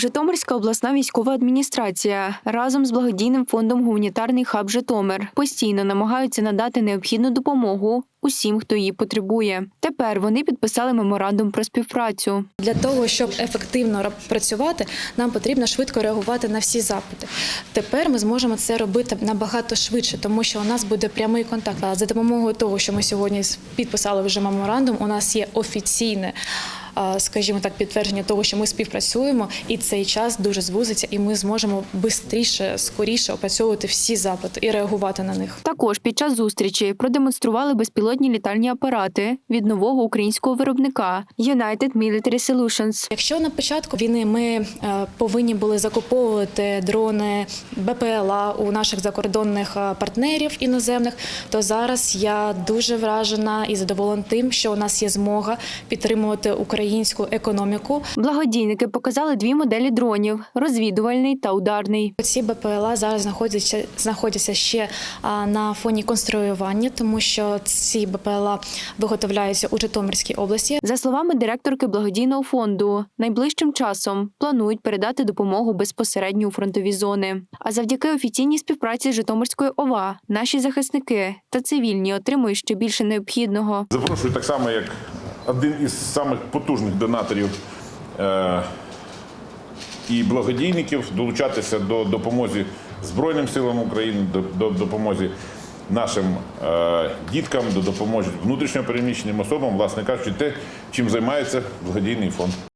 Житомирська обласна військова адміністрація разом з благодійним фондом Гуманітарний хаб Житомир постійно намагаються надати необхідну допомогу усім, хто її потребує. Тепер вони підписали меморандум про співпрацю. Для того щоб ефективно працювати, нам потрібно швидко реагувати на всі запити. Тепер ми зможемо це робити набагато швидше, тому що у нас буде прямий контакт. А За допомогою того, що ми сьогодні підписали вже меморандум, у нас є офіційне. А, Скажімо так, підтвердження того, що ми співпрацюємо, і цей час дуже звузиться, і ми зможемо швидше, скоріше опрацьовувати всі запити і реагувати на них. Також під час зустрічі продемонстрували безпілотні літальні апарати від нового українського виробника United Military Solutions. Якщо на початку війни ми е, повинні були закуповувати дрони БПЛА у наших закордонних е, партнерів іноземних, то зараз я дуже вражена і задоволена тим, що у нас є змога підтримувати українську економіку. Благодійники показали дві моделі дронів: розвідувальний та ударний. Ці БПЛА зараз знаходяться знаходяться ще на фоні конструювання, тому що ці БПЛА виготовляються у Житомирській області. За словами директорки благодійного фонду, найближчим часом планують передати допомогу безпосередньо у фронтові зони. А завдяки офіційній співпраці з Житомирською ОВА наші захисники та цивільні отримують ще більше необхідного. Запрошую так само, як один із самих потужних донаторів е, і благодійників долучатися до допомоги Збройним силам України, до, до допомоги нашим е, діткам, до допомоги внутрішньопереміщеним особам, власне кажучи, те, чим займається благодійний фонд.